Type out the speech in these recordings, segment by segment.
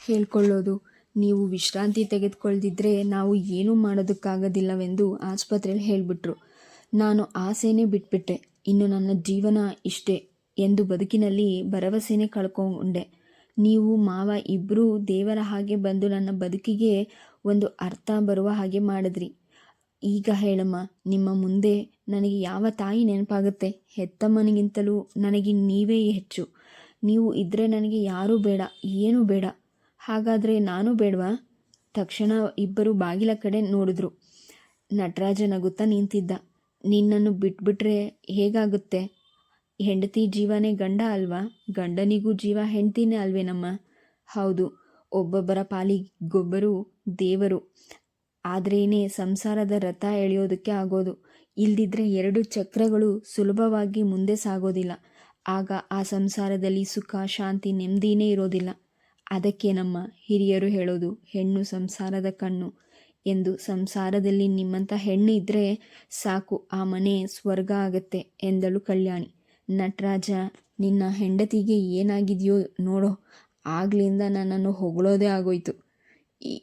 ಹೇಳ್ಕೊಳ್ಳೋದು. ನೀವು ವಿಶ್ರಾಂತಿ ತೆಗೆದುಕೊಳ್ದಿದ್ರೆ ನಾವು ಏನೂ ಮಾಡೋದಕ್ಕಾಗೋದಿಲ್ಲವೆಂದು ಆಸ್ಪತ್ರೆಯಲ್ಲಿ ಹೇಳಿಬಿಟ್ರು. ನಾನು ಆಸೆನೇ ಬಿಟ್ಬಿಟ್ಟೆ. ಇನ್ನು ನನ್ನ ಜೀವನ ಇಷ್ಟೇ ಎಂದು ಬದುಕಿನಲ್ಲಿ ಭರವಸೆನೇ ಕಳ್ಕೊಂಡೆ. ನೀವು ಮಾವ ಇಬ್ಬರೂ ದೇವರ ಹಾಗೆ ಬಂದು ನನ್ನ ಬದುಕಿಗೆ ಒಂದು ಅರ್ಥ ಬರುವ ಹಾಗೆ ಮಾಡಿದ್ರಿ. ಈಗ ಹೇಳಮ್ಮ, ನಿಮ್ಮ ಮುಂದೆ ನನಗೆ ಯಾವ ತಾಯಿ ನೆನಪಾಗುತ್ತೆ? ಹೆತ್ತಮ್ಮನಿಗಿಂತಲೂ ನನಗೆ ನೀವೇ ಹೆಚ್ಚು. ನೀವು ಇದ್ದರೆ ನನಗೆ ಯಾರೂ ಬೇಡ, ಏನೂ ಬೇಡ. ಹಾಗಾದರೆ ನಾನು ಬೇಡವಾ? ತಕ್ಷಣ ಇಬ್ಬರು ಬಾಗಿಲ ಕಡೆ ನೋಡಿದ್ರು. ನಟರಾಜ ನಗುತ್ತಾ ನಿಂತಿದ್ದ. ನಿನ್ನನ್ನು ಬಿಟ್ಬಿಟ್ರೆ ಹೇಗಾಗುತ್ತೆ? ಹೆಂಡತಿ ಜೀವನೇ ಗಂಡ ಅಲ್ವಾ? ಗಂಡನಿಗೂ ಜೀವ ಹೆಂಡ್ತಿನೇ ಅಲ್ವೇನಮ್ಮ ಹೌದು, ಒಬ್ಬೊಬ್ಬರ ಪಾಲಿಗೊಬ್ಬರು ದೇವರು. ಆದ್ರೇನೆ ಸಂಸಾರದ ರಥ ಎಳೆಯೋದಕ್ಕೆ ಆಗೋದು. ಇಲ್ದಿದ್ರೆ ಎರಡು ಚಕ್ರಗಳು ಸುಲಭವಾಗಿ ಮುಂದೆ ಸಾಗೋದಿಲ್ಲ. ಆಗ ಆ ಸಂಸಾರದಲ್ಲಿ ಸುಖ, ಶಾಂತಿ, ನೆಮ್ಮದಿನೇ ಇರೋದಿಲ್ಲ. ಅದಕ್ಕೆ ನಮ್ಮ ಹಿರಿಯರು ಹೇಳೋದು, ಹೆಣ್ಣು ಸಂಸಾರದ ಕಣ್ಣು. ಎಂದು ಸಂಸಾರದಲ್ಲಿ ನಿಮ್ಮಂಥ ಹೆಣ್ಣು ಇದ್ದರೆ ಸಾಕು, ಆ ಮನೆ ಸ್ವರ್ಗ ಆಗತ್ತೆ, ಎಂದಳು ಕಲ್ಯಾಣಿ. ನಟರಾಜ, ನಿನ್ನ ಹೆಂಡತಿಗೆ ಏನಾಗಿದೆಯೋ ನೋಡೋ, ಆಗ್ಲಿಂದ ನನ್ನನ್ನು ಹೊಗಳೋದೇ ಆಗೋಯ್ತು.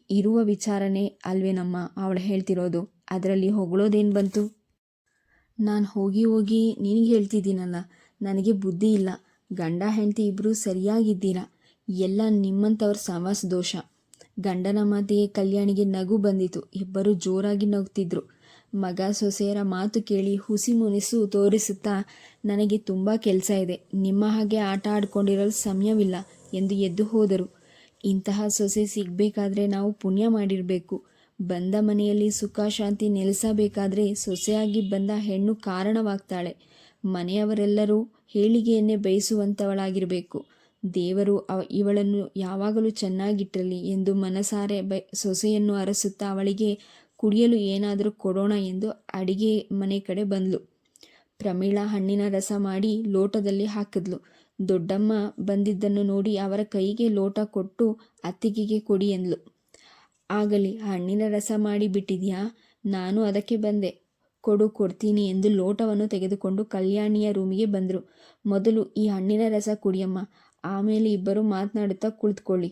ಇರುವ ವಿಚಾರನೇ ಅಲ್ವೇನಮ್ಮ ಅವಳು ಹೇಳ್ತಿರೋದು. ಅದರಲ್ಲಿ ಹೊಗಳೋದೇನು ಬಂತು? ನಾನು ಹೋಗಿ ಹೋಗಿ ನಿನಗೆ ಹೇಳ್ತಿದ್ದೀನಲ್ಲ. ನನಗೆ ಬುದ್ಧಿ ಇಲ್ಲ. ಗಂಡ, ಹೆಂಡತಿ ಇಬ್ಬರು ಸರಿಯಾಗಿದ್ದೀರಾ? ಎಲ್ಲ ನಿಮ್ಮಂಥವ್ರ ಸವಾಸ ದೋಷ. ಗಂಡನ ಮಾತಿಗೆ ಕಲ್ಯಾಣಿಗೆ ನಗು ಬಂದಿತು. ಇಬ್ಬರು ಜೋರಾಗಿ ನಗುತ್ತಿದ್ರು. ಮಗ ಸೊಸೆಯರ ಮಾತು ಕೇಳಿ ಹುಸಿ ಮುನಿಸು ತೋರಿಸುತ್ತಾ, ನನಗೆ ತುಂಬ ಕೆಲಸ ಇದೆ. ನಿಮ್ಮ ಹಾಗೆ ಆಟ ಆಡ್ಕೊಂಡಿರಲು ಸಮಯವಿಲ್ಲ ಎಂದು ಎದ್ದು ಹೋದರು. ಇಂತಹ ಸೊಸೆ ಸಿಗಬೇಕಾದ್ರೆ ನಾವು ಪುಣ್ಯ ಮಾಡಿರಬೇಕು. ಬಂದ ಮನೆಯಲ್ಲಿ ಸುಖ, ಶಾಂತಿ ನೆಲೆಸಬೇಕಾದ್ರೆ ಸೊಸೆಯಾಗಿ ಬಂದ ಹೆಣ್ಣು ಕಾರಣವಾಗ್ತಾಳೆ. ಮನೆಯವರೆಲ್ಲರೂ ಹೇಳಿಗೆಯನ್ನೇ ಬಯಸುವಂಥವಳಾಗಿರಬೇಕು ದೇವರು ಇವಳನ್ನು ಯಾವಾಗಲೂ ಚೆನ್ನಾಗಿಟ್ಟಿರಲಿ ಎಂದು ಮನಸಾರೆ ಬ, ಸೊಸೆಯನ್ನು ಅರಸುತ್ತಾ ಅವಳಿಗೆ ಕುಡಿಯಲು ಏನಾದರೂ ಕೊಡೋಣ ಎಂದು ಅಡಿಗೆ ಮನೆ ಕಡೆ ಬಂದ್ಲು. ಪ್ರಮೀಳಾ ಹಣ್ಣಿನ ರಸ ಮಾಡಿ ಲೋಟದಲ್ಲಿ ಹಾಕಿದ್ಲು. ದೊಡ್ಡಮ್ಮ ಬಂದಿದ್ದನ್ನು ನೋಡಿ ಅವರ ಕೈಗೆ ಲೋಟ ಕೊಟ್ಟು ಅತ್ತಿಗೆಗೆ ಕೊಡಿ ಎಂದ್ಲು ಆಗಲಿ, ಹಣ್ಣಿನ ರಸ ಮಾಡಿ ಬಿಟ್ಟಿದ್ಯಾ? ನಾನು ಅದಕ್ಕೆ ಬಂದೆ. ಕೊಡು, ಕೊಡ್ತೀನಿ ಎಂದು ಲೋಟವನ್ನು ತೆಗೆದುಕೊಂಡು ಕಲ್ಯಾಣಿಯ ರೂಮಿಗೆ ಬಂದರು. ಮೊದಲು ಈ ಹಣ್ಣಿನ ರಸ ಕುಡಿಯಮ್ಮ. ಆಮೇಲೆ ಇಬ್ಬರು ಮಾತನಾಡುತ್ತಾ ಕುಳಿತುಕೊಳ್ಳಿ.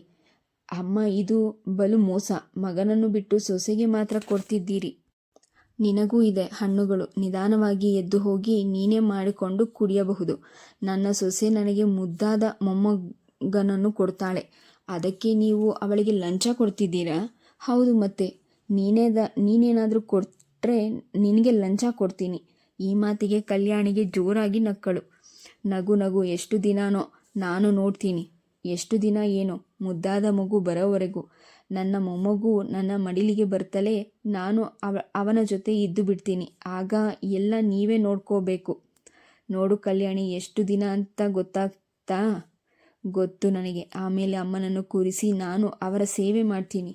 ಅಮ್ಮ, ಇದು ಬಲು ಮೋಸ. ಮಗನನ್ನು ಬಿಟ್ಟು ಸೊಸೆಗೆ ಮಾತ್ರ ಕೊಡ್ತಿದ್ದೀರಿ. ನಿನಗೂ ಇದೆ ಹಣ್ಣುಗಳು. ನಿಧಾನವಾಗಿ ಎದ್ದು ಹೋಗಿ ನೀನೇ ಮಾಡಿಕೊಂಡು ಕುಡಿಯಬಹುದು. ನನ್ನ ಸೊಸೆ ನನಗೆ ಮುದ್ದಾದ ಮೊಮ್ಮಗನನ್ನು ಕೊಡ್ತಾಳೆ. ಅದಕ್ಕೆ ನೀವು ಅವಳಿಗೆ ಲಂಚ ಕೊಡ್ತಿದ್ದೀರಾ? ಹೌದು ಮತ್ತೆ. ನೀನೇದ ನೀನೇನಾದರೂ ಕೊಟ್ಟರೆ ನಿನಗೆ ಲಂಚ ಕೊಡ್ತೀನಿ. ಈ ಮಾತಿಗೆ ಕಲ್ಯಾಣಿಗೆ ಜೋರಾಗಿ ನಕ್ಕಳು. ನಗು ನಗು, ಎಷ್ಟು ದಿನಾನೋ. ನಾನು ನೋಡ್ತೀನಿ. ಎಷ್ಟು ದಿನ ಏನೋ, ಮುದ್ದಾದ ಮಗು ಬರೋವರೆಗೂ. ನನ್ನ ಮೊಮ್ಮಗು ನನ್ನ ಮಡಿಲಿಗೆ ಬರ್ತಲೇ ನಾನು ಅವ, ಅವನ ಜೊತೆ ಇದ್ದು ಬಿಡ್ತೀನಿ. ಆಗ ಎಲ್ಲ ನೀವೇ ನೋಡ್ಕೋಬೇಕು. ನೋಡು ಕಲ್ಯಾಣಿ, ಎಷ್ಟು ದಿನ ಅಂತ ಗೊತ್ತಾಗ್ತಾ? ಗೊತ್ತು ನನಗೆ. ಆಮೇಲೆ ಅಮ್ಮನನ್ನು ಕೂರಿಸಿ ನಾನು ಅವರ ಸೇವೆ ಮಾಡ್ತೀನಿ.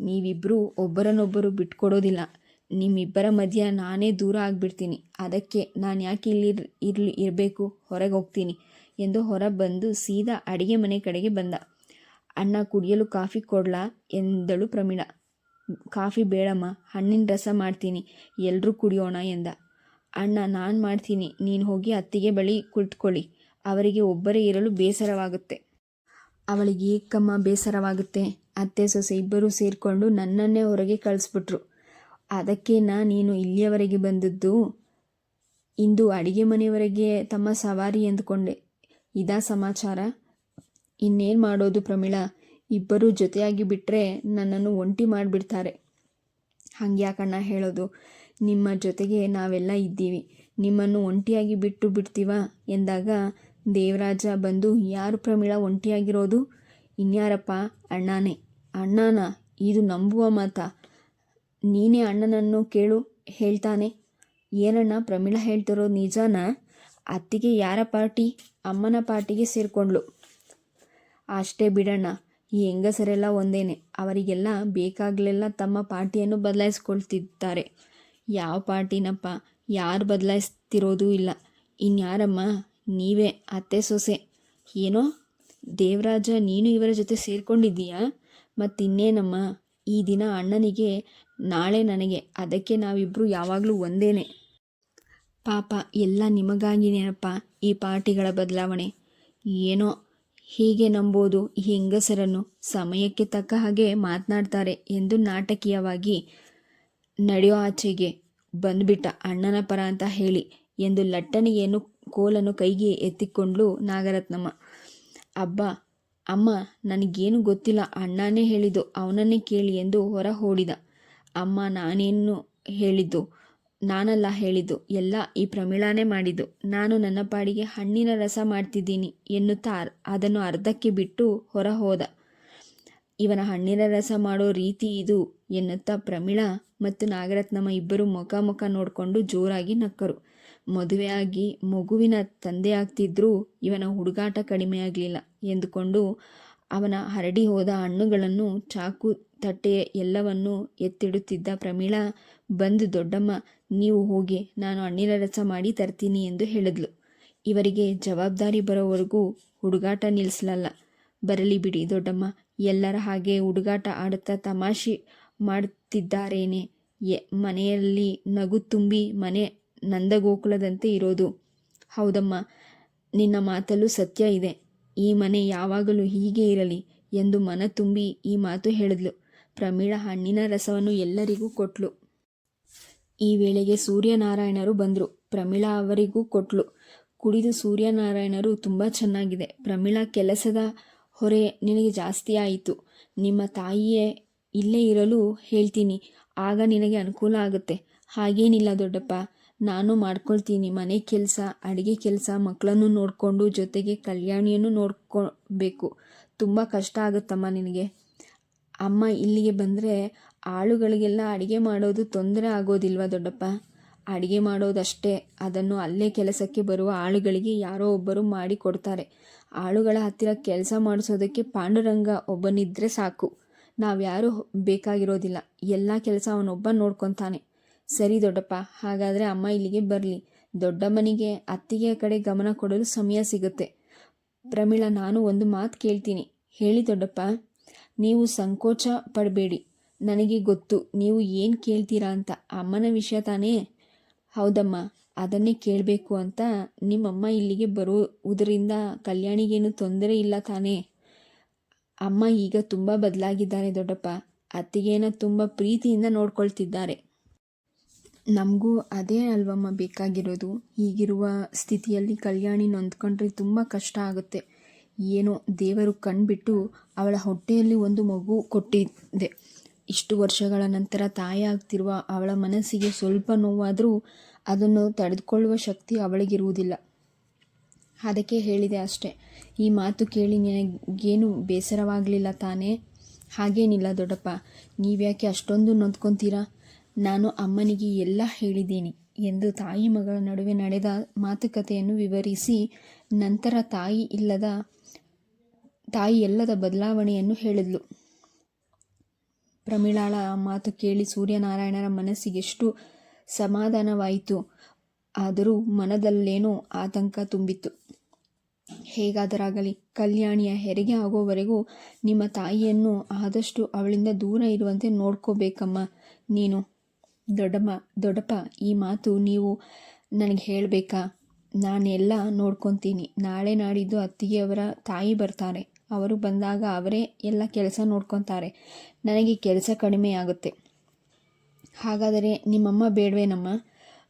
ನೀವಿಬ್ಬರೂ ಒಬ್ಬರನ್ನೊಬ್ಬರು ಬಿಟ್ಕೊಡೋದಿಲ್ಲ. ನಿಮ್ಮಿಬ್ಬರ ಮಧ್ಯ ನಾನೇ ದೂರ ಆಗಿಬಿಡ್ತೀನಿ. ಅದಕ್ಕೆ ನಾನು ಯಾಕೆ ಇಲ್ಲಿ ಇರ್ಲಿ, ಇರಬೇಕು? ಹೊರಗೆ ಹೋಗ್ತೀನಿ. ಎಂದು ಹೊರ ಬಂದು ಸೀದಾ ಅಡಿಗೆ ಮನೆ ಕಡೆಗೆ ಬಂದ. ಅಣ್ಣ, ಕುಡಿಯಲು ಕಾಫಿ ಕೊಡ್ಲಾ? ಎಂದಳು ಪ್ರಮೀಳ ಕಾಫಿ ಬೇಡಮ್ಮ, ಹಣ್ಣಿನ ರಸ ಮಾಡ್ತೀನಿ ಎಲ್ಲರೂ ಕುಡಿಯೋಣ ಎಂದ. ಅಣ್ಣ, ನಾನು ಮಾಡ್ತೀನಿ, ನೀನು ಹೋಗಿ ಅತ್ತಿಗೆ ಬಳಿ ಕುಳಿತುಕೊಳ್ಳಿ, ಅವರಿಗೆ ಒಬ್ಬರೇ ಇರಲು ಬೇಸರವಾಗುತ್ತೆ. ಅವಳಿಗೆ ಏಕಮ್ಮ ಬೇಸರವಾಗುತ್ತೆ, ಅತ್ತೆ, ಸೊಸೆ ಇಬ್ಬರೂ ಸೇರಿಕೊಂಡು ನನ್ನನ್ನೇ ಹೊರಗೆ ಕಳಿಸ್ಬಿಟ್ರು. ಅದಕ್ಕೆ ನಾ ನೀನು ಇಲ್ಲಿಯವರೆಗೆ ಬಂದದ್ದು? ಇಂದು ಅಡಿಗೆ ಮನೆಯವರೆಗೆ ತಮ್ಮ ಸವಾರಿ ಎಂದುಕೊಂಡೆ. ಇದಾ ಸಮಾಚಾರ? ಇನ್ನೇನು ಮಾಡೋದು ಪ್ರಮೀಳ? ಇಬ್ಬರೂ ಜೊತೆಯಾಗಿ ಬಿಟ್ಟರೆ ನನ್ನನ್ನು ಒಂಟಿ ಮಾಡಿಬಿಡ್ತಾರೆ. ಹಂಗ್ಯಾಕಣ್ಣ ಹೇಳೋದು? ನಿಮ್ಮ ಜೊತೆಗೆ ನಾವೆಲ್ಲ ಇದ್ದೀವಿ. ನಿಮ್ಮನ್ನು ಒಂಟಿಯಾಗಿ ಬಿಟ್ಟು ಬಿಡ್ತೀವಾ? ಎಂದಾಗ ದೇವರಾಜ ಬಂದು, ಯಾರು ಪ್ರಮೀಳ ಒಂಟಿಯಾಗಿರೋದು? ಇನ್ಯಾರಪ್ಪ? ಅಣ್ಣನೇ. ಅಣ್ಣನ? ಇದು ನಂಬುವ ಮಾತಾ. ನೀನೇ ಅಣ್ಣನನ್ನು ಕೇಳು, ಹೇಳ್ತಾನೆ. ಏನಣ್ಣ ಪ್ರಮೀಳ ಹೇಳ್ತಿರೋದು ನಿಜಾನ? ಅತ್ತಿಗೆ ಯಾರ ಪಾರ್ಟಿ? ಅಮ್ಮನ ಪಾರ್ಟಿಗೆ ಸೇರಿಕೊಂಡ್ಳು. ಅಷ್ಟೇ ಬಿಡಣ್ಣ, ಈ ಹೆಂಗಸರೆಲ್ಲ ಒಂದೇನೆ. ಅವರಿಗೆಲ್ಲ ಬೇಕಾಗಲೆಲ್ಲ ತಮ್ಮ ಪಾರ್ಟಿಯನ್ನು ಬದಲಾಯಿಸ್ಕೊಳ್ತಿದ್ದಾರೆ. ಯಾವ ಪಾರ್ಟಿನಪ್ಪ? ಯಾರು ಬದಲಾಯಿಸ್ತಿರೋದೂ ಇಲ್ಲ. ಇನ್ಯಾರಮ್ಮ? ನೀವೇ, ಅತ್ತೆ, ಸೊಸೆ. ಏನೋ? ದೇವರಾಜ, ನೀನು ಇವರ ಜೊತೆ ಸೇರ್ಕೊಂಡಿದ್ದೀಯಾ? ಮತ್ತಿನ್ನೇನಮ್ಮ? ಈ ದಿನ ಅಣ್ಣನಿಗೆ, ನಾಳೆ ನನಗೆ. ಅದಕ್ಕೆ ನಾವಿಬ್ಬರು ಯಾವಾಗಲೂ ಒಂದೇನೆ. ಪಾಪ, ಎಲ್ಲ ನಿಮಗಾಗಿನೇನಪ್ಪ ಈ ಪಾರ್ಟಿಗಳ ಬದಲಾವಣೆ. ಏನೋ ಹೀಗೆ ನಂಬೋದು ಈ ಹೆಂಗಸರನ್ನು ಸಮಯಕ್ಕೆ ತಕ್ಕ ಹಾಗೆ ಮಾತನಾಡ್ತಾರೆ ಎಂದು ನಾಟಕೀಯವಾಗಿ ನಡೆಯೋ ಆಚೆಗೆ ಬಂದ್ಬಿಟ್ಟ ಅಣ್ಣನ ಪರ ಅಂತ ಹೇಳಿ ಎಂದು ಲಟ್ಟಣಿಯನ್ನು ಕೋಲನ್ನು ಕೈಗೆ ಎತ್ತಿಕೊಂಡ್ಲು ನಾಗರತ್ನಮ್ಮ. ಅಬ್ಬ, ಅಮ್ಮ, ನನಗೇನು ಗೊತ್ತಿಲ್ಲ, ಅಣ್ಣನೇ ಹೇಳಿದ್ದು, ಅವನನ್ನೇ ಕೇಳಿ ಎಂದು ಹೊರ ಓಡಿದ ಅಮ್ಮ, ನಾನೇನು ಹೇಳಿದ್ದು? ನಾನಲ್ಲ ಹೇಳಿದ್ದು, ಎಲ್ಲ ಈ ಪ್ರಮಿಳಾನೇ ಮಾಡಿದ್ದು. ನಾನು ನನ್ನ ಪಾಡಿಗೆ ಹಣ್ಣಿನ ರಸ ಮಾಡ್ತಿದ್ದೀನಿ ಎನ್ನುತ್ತಾ ಅದನ್ನು ಅರ್ಧಕ್ಕೆ ಬಿಟ್ಟು ಹೊರ ಹೋದ ಇವನ ಹಣ್ಣಿನ ರಸ ಮಾಡೋ ರೀತಿ ಇದು ಎನ್ನುತ್ತಾ ಪ್ರಮೀಳಾ ಮತ್ತು ನಾಗರತ್ನಮ್ಮ ಇಬ್ಬರು ಮುಖ ಮುಖ ನೋಡಿಕೊಂಡು ಜೋರಾಗಿ ನಕ್ಕರು. ಮದುವೆಯಾಗಿ ಮಗುವಿನ ತಂದೆ ಆಗ್ತಿದ್ರೂ ಇವನ ಹುಡುಗಾಟ ಕಡಿಮೆಯಾಗಲಿಲ್ಲ ಎಂದುಕೊಂಡು ಅವನ ಹರಡಿ ಹೋದ ಹಣ್ಣುಗಳನ್ನು ಚಾಕು ತಟ್ಟೆ ಎಲ್ಲವನ್ನೂ ಎತ್ತಿಡುತ್ತಿದ್ದ ಪ್ರಮೀಳಾ ಬಂದು ದೊಡ್ಡಮ್ಮ, ನೀವು ಹೋಗಿ, ನಾನು ಹಣ್ಣಿನ ರಸ ಮಾಡಿ ತರ್ತೀನಿ ಎಂದು ಹೇಳಿದ್ಲು. ಇವರಿಗೆ ಜವಾಬ್ದಾರಿ ಬರೋವರೆಗೂ ಹುಡುಗಾಟ ನಿಲ್ಲಿಸಲಲ್ಲ ಬರಲಿ ಬಿಡಿ ದೊಡ್ಡಮ್ಮ, ಎಲ್ಲರ ಹಾಗೆ ಹುಡುಗಾಟ ಆಡುತ್ತಾ ತಮಾಷೆ ಮಾಡುತ್ತಿದ್ದಾರೇನೆ ಎ, ಮನೆಯಲ್ಲಿ ನಗು ತುಂಬಿ ಮನೆ ನಂದಗೋಕುಲದಂತೆ ಇರೋದು. ಹೌದಮ್ಮ, ನಿನ್ನ ಮಾತಲ್ಲೂ ಸತ್ಯ ಇದೆ. ಈ ಮನೆ ಯಾವಾಗಲೂ ಹೀಗೆ ಇರಲಿ ಎಂದು ಮನ ತುಂಬಿ ಈ ಮಾತು ಹೇಳಿದ್ಲು. ಪ್ರಮೀಳ ಹಣ್ಣಿನ ರಸವನ್ನು ಎಲ್ಲರಿಗೂ ಕೊಟ್ಲು. ಈ ವೇಳೆಗೆ ಸೂರ್ಯನಾರಾಯಣರು ಬಂದರು. ಪ್ರಮೀಳಾ ಅವರಿಗೂ ಕೊಟ್ಲು. ಕುಡಿದು ಸೂರ್ಯನಾರಾಯಣರು ತುಂಬ ಚೆನ್ನಾಗಿದೆ. ಪ್ರಮೀಳಾ ಕೆಲಸದ ಹೊರೆ ನಿನಗೆ ಜಾಸ್ತಿ ಆಯಿತು. ನಿಮ್ಮ ತಾಯಿಯೇ ಇಲ್ಲೇ ಇರಲು ಹೇಳ್ತೀನಿ. ಆಗ ನಿನಗೆ ಅನುಕೂಲ ಆಗುತ್ತೆ. ಹಾಗೇನಿಲ್ಲ ದೊಡ್ಡಪ್ಪ. ನಾನು ಮಾಡ್ಕೊಳ್ತೀನಿ. ಮನೆ ಕೆಲಸ, ಅಡುಗೆ ಕೆಲಸ ಮಕ್ಕಳನ್ನು ನೋಡಿಕೊಂಡು ಜೊತೆಗೆ ಕಲ್ಯಾಣಿಯನ್ನು ನೋಡ್ಕೊಬೇಕು ತುಂಬ ಕಷ್ಟ ಆಗುತ್ತಮ್ಮ ನಿನಗೆ. ಅಮ್ಮ ಇಲ್ಲಿಗೆ ಬಂದರೆ ಆಳುಗಳಿಗೆಲ್ಲ ಅಡುಗೆ ಮಾಡೋದು ತೊಂದರೆ ಆಗೋದಿಲ್ವಾ ದೊಡ್ಡಪ್ಪ? ಅಡುಗೆ ಮಾಡೋದಷ್ಟೇ. ಅದನ್ನು ಅಲ್ಲೇ ಕೆಲಸಕ್ಕೆ ಬರುವ ಆಳುಗಳಿಗೆ ಯಾರೋ ಒಬ್ಬರು ಮಾಡಿ ಕೊಡ್ತಾರೆ. ಆಳುಗಳ ಹತ್ತಿರ ಕೆಲಸ ಮಾಡಿಸೋದಕ್ಕೆ ಪಾಂಡುರಂಗ ಒಬ್ಬನಿದ್ರೆ ಸಾಕು. ನಾವ್ಯಾರೂ ಬೇಕಾಗಿರೋದಿಲ್ಲ. ಎಲ್ಲ ಕೆಲಸ ಅವನೊಬ್ಬ ನೋಡ್ಕೊತಾನೆ. ಸರಿ ದೊಡ್ಡಪ್ಪ, ಹಾಗಾದರೆ ಅಮ್ಮ ಇಲ್ಲಿಗೆ ಬರಲಿ. ದೊಡ್ಡಮ್ಮನಿಗೆ ಅತ್ತಿಗೆಯ ಕಡೆ ಗಮನ ಕೊಡಲು ಸಮಯ ಸಿಗುತ್ತೆ. ಪ್ರಮೀಳಾ, ನಾನು ಒಂದು ಮಾತು ಕೇಳ್ತೀನಿ. ಹೇಳಿ ದೊಡ್ಡಪ್ಪ, ನೀವು ಸಂಕೋಚ ಪಡಬೇಡಿ. ನನಗೆ ಗೊತ್ತು. ನೀವು ಏನು ಕೇಳ್ತೀರಾ ಅಂತ. ಅಮ್ಮನ ವಿಷಯ ತಾನೇ? ಹೌದಮ್ಮ, ಅದನ್ನೇ ಕೇಳಬೇಕು ಅಂತ ನಿಮ್ಮಮ್ಮ ಇಲ್ಲಿಗೆ ಬರುವುದರಿಂದ ಕಲ್ಯಾಣಿಗೇನು ತೊಂದರೆ ಇಲ್ಲ ತಾನೇ? ಅಮ್ಮ ಈಗ ತುಂಬ ಬದಲಾಗಿದ್ದಾರೆ ದೊಡ್ಡಪ್ಪ. ಅತ್ತಿಗೆನ ತುಂಬ ಪ್ರೀತಿಯಿಂದ ನೋಡ್ಕೊಳ್ತಿದ್ದಾರೆ. ನಮಗೂ ಅದೇ ಅಲ್ವಮ್ಮ ಬೇಕಾಗಿರೋದು. ಹೀಗಿರುವ ಸ್ಥಿತಿಯಲ್ಲಿ ಕಲ್ಯಾಣಿ ನೊಂದ್ಕೊಂಡ್ರೆ ತುಂಬ ಕಷ್ಟ ಆಗುತ್ತೆ. ಏನೋ ದೇವರು ಕಣ್ಬಿಟ್ಟು ಅವಳ ಹೊಟ್ಟೆಯಲ್ಲಿ ಒಂದು ಮಗು ಕೊಟ್ಟಿದೆ. ಇಷ್ಟು ವರ್ಷಗಳ ನಂತರ ತಾಯಿ ಆಗ್ತಿರುವ ಅವಳ ಮನಸ್ಸಿಗೆ ಸ್ವಲ್ಪ ನೋವಾದರೂ ಅದನ್ನು ತಡೆದುಕೊಳ್ಳುವ ಶಕ್ತಿ ಅವಳಿಗಿರುವುದಿಲ್ಲ. ಅದಕ್ಕೆ ಹೇಳಿದೆ ಅಷ್ಟೆ. ಈ ಮಾತು ಕೇಳಿ ನಿನಗೇನು ಬೇಸರವಾಗಲಿಲ್ಲ ತಾನೇ? ಹಾಗೇನಿಲ್ಲ ದೊಡ್ಡಪ್ಪ. ನೀವ್ಯಾಕೆ ಅಷ್ಟೊಂದು ನೊಂದ್ಕೊತೀರಾ? ನಾನು ಅಮ್ಮನಿಗೆ ಎಲ್ಲ ಹೇಳಿದ್ದೀನಿ ಎಂದು ತಾಯಿ ಮಗಳ ನಡುವೆ ನಡೆದ ಮಾತುಕತೆಯನ್ನು ವಿವರಿಸಿ ನಂತರ ತಾಯಿ ಇಲ್ಲದ, ತಾಯಿ ಎಲ್ಲದ ಬದಲಾವಣೆಯನ್ನು ಹೇಳಿದ್ಲು. ಪ್ರಮೀಳಾಳ ಮಾತು ಕೇಳಿ ಸೂರ್ಯನಾರಾಯಣರ ಮನಸ್ಸಿಗೆಷ್ಟು ಸಮಾಧಾನವಾಯಿತು. ಆದರೂ ಮನದಲ್ಲೇನೋ ಆತಂಕ ತುಂಬಿತ್ತು. ಹೇಗಾದರಾಗಲಿ, ಕಲ್ಯಾಣಿಯ ಹೆರಿಗೆ ಆಗೋವರೆಗೂ ನಿಮ್ಮ ತಾಯಿಯನ್ನು ಆದಷ್ಟು ಅವಳಿಂದ ದೂರ ಇರುವಂತೆ ನೋಡ್ಕೋಬೇಕಮ್ಮ. ನೀನು, ದೊಡ್ಡಮ್ಮ, ದೊಡ್ಡಪ್ಪ, ಈ ಮಾತು ನೀವು ನನಗೆ ಹೇಳಬೇಕಾ? ನಾನೆಲ್ಲ ನೋಡ್ಕೊತೀನಿ. ನಾಳೆ ನಾಡಿದ್ದು ಅತ್ತಿಗೆಯವರ ತಾಯಿ ಬರ್ತಾರೆ. ಅವರು ಬಂದಾಗ ಅವರೇ ಎಲ್ಲ ಕೆಲಸ ನೋಡ್ಕೊತಾರೆ. ನನಗೆ ಕೆಲಸ ಕಡಿಮೆಯಾಗುತ್ತೆ ಹಾಗಾದರೆ ನಿಮ್ಮಮ್ಮ ಬೇಡವೇನಮ್ಮ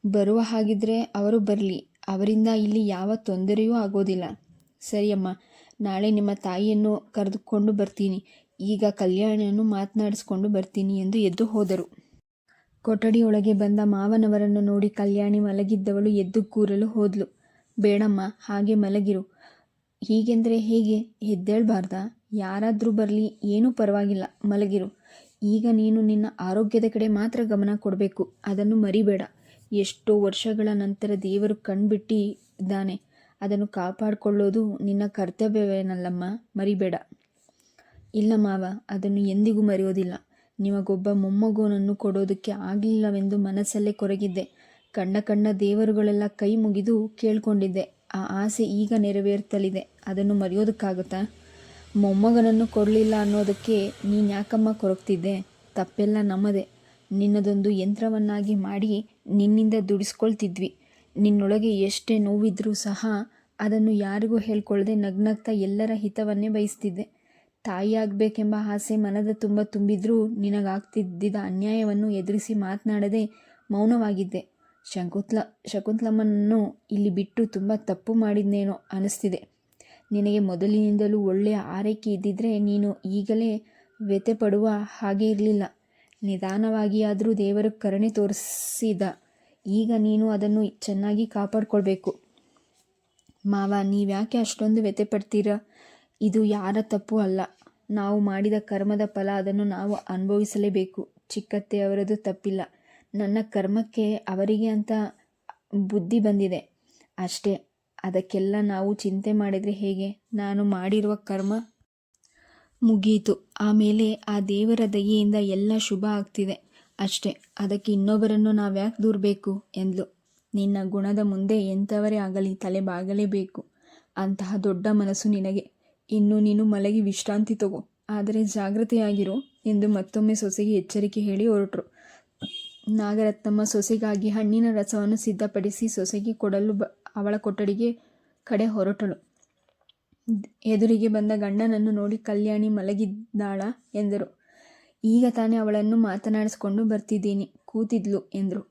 ಬರುವ ಹಾಗಿದ್ರೆ ಅವರು ಬರಲಿ. ಅವರಿಂದ ಇಲ್ಲಿ ಯಾವ ತೊಂದರೆಯೂ ಆಗೋದಿಲ್ಲ. ಸರಿಯಮ್ಮ ನಾಳೆ ನಿಮ್ಮ ತಾಯಿಯನ್ನು ಕರೆದುಕೊಂಡು ಬರ್ತೀನಿ. ಈಗ ಕಲ್ಯಾಣಿಯನ್ನು ಮಾತನಾಡಿಸ್ಕೊಂಡು ಬರ್ತೀನಿ ಎಂದು ಎದ್ದು ಹೋದರು. ಕೊಠಡಿಯೊಳಗೆ ಬಂದ ಮಾವನವರನ್ನು ನೋಡಿ ಕಲ್ಯಾಣಿ ಮಲಗಿದ್ದವಳು ಎದ್ದು ಕೂರಲು ಹೋದ್ಲು. ಬೇಡಮ್ಮ, ಹಾಗೆ ಮಲಗಿರು. ಹೀಗೆಂದರೆ ಹೇಗೆ? ಎದ್ದೇಳಬಾರ್ದಾ ಯಾರಾದರೂ ಬರಲಿ, ಏನೂ ಪರವಾಗಿಲ್ಲ. ಮಲಗಿರು. ಈಗ ನೀನು ನಿನ್ನ ಆರೋಗ್ಯದ ಕಡೆ ಮಾತ್ರ ಗಮನ ಕೊಡಬೇಕು. ಅದನ್ನು ಮರಿಬೇಡ. ಎಷ್ಟೋ ವರ್ಷಗಳ ನಂತರ ದೇವರು ಕಣ್ಬಿಟ್ಟಿದ್ದಾನೆ. ಅದನ್ನು ಕಾಪಾಡಿಕೊಳ್ಳೋದು ನಿನ್ನ ಕರ್ತವ್ಯವೇನಲ್ಲಮ್ಮ? ಮರಿಬೇಡ. ಇಲ್ಲ ಮಾವ, ಅದನ್ನು ಎಂದಿಗೂ ಮರೆಯೋದಿಲ್ಲ. ನಿಮಗೊಬ್ಬ ಮೊಮ್ಮಗೋನನ್ನು ಕೊಡೋದಕ್ಕೆ ಆಗಲಿಲ್ಲವೆಂದು ಮನಸ್ಸಲ್ಲೇ ಕೊರಗಿದ್ದೆ. ಕಂಡ ಕಂಡ ದೇವರುಗಳೆಲ್ಲ ಕೈ ಮುಗಿದು ಕೇಳ್ಕೊಂಡಿದ್ದೆ. ಆ ಆಸೆ ಈಗ ನೆರವೇರ್ತಲಿದೆ. ಅದನ್ನು ಮರೆಯೋದಕ್ಕಾಗುತ್ತಾ? ಮೊಮ್ಮಗನನ್ನು ಕೊಡಲಿಲ್ಲ ಅನ್ನೋದಕ್ಕೆ ನೀನು ಯಾಕಮ್ಮ ಕೊರಗ್ತಿದ್ದೆ ತಪ್ಪೆಲ್ಲ ನಮ್ಮದೇ. ನಿನ್ನದೊಂದು ಯಂತ್ರವನ್ನಾಗಿ ಮಾಡಿ ನಿನ್ನಿಂದ ದುಡಿಸ್ಕೊಳ್ತಿದ್ವಿ. ನಿನ್ನೊಳಗೆ ಎಷ್ಟೇ ನೋವಿದ್ರೂ ಸಹ ಅದನ್ನು ಯಾರಿಗೂ ಹೇಳ್ಕೊಳ್ಳದೆ ನಗ್ನಗ್ತಾ ಎಲ್ಲರ ಹಿತವನ್ನೇ ಬಯಸ್ತಿದ್ದೆ. ತಾಯಿಯಾಗಬೇಕೆಂಬ ಆಸೆ ಮನದ ತುಂಬ ತುಂಬಿದ್ರೂ ನಿನಗಾಗ್ತಿದ್ದ ಅನ್ಯಾಯವನ್ನು ಎದುರಿಸಿ ಮಾತನಾಡದೆ ಮೌನವಾಗಿದ್ದೆ. ಶಕುಂತ್ಲ, ಶಕುಂತಲಮ್ಮನನ್ನು ಇಲ್ಲಿ ಬಿಟ್ಟು ತುಂಬ ತಪ್ಪು ಮಾಡಿದ್ನೇನೋ ಅನಿಸ್ತಿದೆ. ನಿನಗೆ ಮೊದಲಿನಿಂದಲೂ ಒಳ್ಳೆಯ ಆರೈಕೆ ಇದ್ದಿದ್ರೆ ನೀನು ಈಗಲೇ ವ್ಯಥೆ ಪಡುವ ಹಾಗೆ ಇರಲಿಲ್ಲ. ನಿಧಾನವಾಗಿಯಾದರೂ ದೇವರು ಕರುಣೆ ತೋರಿಸಿದ. ಈಗ ನೀನು ಅದನ್ನು ಚೆನ್ನಾಗಿ ಕಾಪಾಡಿಕೊಳ್ಬೇಕು. ಮಾವ, ನೀವ್ಯಾಕೆ ಅಷ್ಟೊಂದು ವ್ಯಥೆ ಪಡ್ತೀರಾ ಇದು ಯಾರ ತಪ್ಪು ಅಲ್ಲ. ನಾವು ಮಾಡಿದ ಕರ್ಮದ ಫಲ ಅದನ್ನು ನಾವು ಅನುಭವಿಸಲೇಬೇಕು. ಚಿಕ್ಕತ್ತೆ ಅವರದು ತಪ್ಪಿಲ್ಲ. ನನ್ನ ಕರ್ಮಕ್ಕೆ ಅವರಿಗೆ ಅಂತ ಬುದ್ಧಿ ಬಂದಿದೆ. ಅಷ್ಟೇ, ಅದಕ್ಕೆಲ್ಲ ನಾವು ಚಿಂತೆ ಮಾಡಿದರೆ ಹೇಗೆ? ನಾನು ಮಾಡಿರುವ ಕರ್ಮ ಮುಗಿಯಿತು ಆಮೇಲೆ ಆ ದೇವರ ದಯೆಯಿಂದ ಎಲ್ಲ ಶುಭ ಆಗ್ತಿದೆ. ಅಷ್ಟೇ, ಅದಕ್ಕೆ ಇನ್ನೊಬ್ಬರನ್ನು ನಾವ್ಯಾಕೆ ದೂರಬೇಕು? ಎಂದ್ಲು. ನಿನ್ನ ಗುಣದ ಮುಂದೆ ಎಂಥವರೇ ಆಗಲಿ ತಲೆ ಬಾಗಲೇಬೇಕು. ಅಂತಹ ದೊಡ್ಡ ಮನಸ್ಸು ನಿನಗೆ. ಇನ್ನು ನೀನು ಮಲಗಿ ವಿಶ್ರಾಂತಿ ತಗೋ. ಆದರೆ ಜಾಗ್ರತೆಯಾಗಿರು ಎಂದು ಮತ್ತೊಮ್ಮೆ ಸೊಸೆಗೆ ಎಚ್ಚರಿಕೆ ಹೇಳಿ ಹೊರಟರು. ನಾಗರತ್ನಮ್ಮ ಸೊಸೆಗಾಗಿ ಹಣ್ಣಿನ ರಸವನ್ನು ಸಿದ್ಧಪಡಿಸಿ ಸೊಸೆಗೆ ಕೊಡಲು ಬ, ಅವಳ ಕೊಠಡಿಗೆ ಕಡೆ ಹೊರಟಳು. ಎದುರಿಗೆ ಬಂದ ಗಂಡನನ್ನು ನೋಡಿ ಕಲ್ಯಾಣಿ ಮಲಗಿದ್ದಾಳ ಎಂದರು. ಈಗ ತಾನೇ ಅವಳನ್ನು ಮಾತನಾಡಿಸ್ಕೊಂಡು ಬರ್ತಿದ್ದೀನಿ, ಕೂತಿದ್ಲು ಎಂದರು.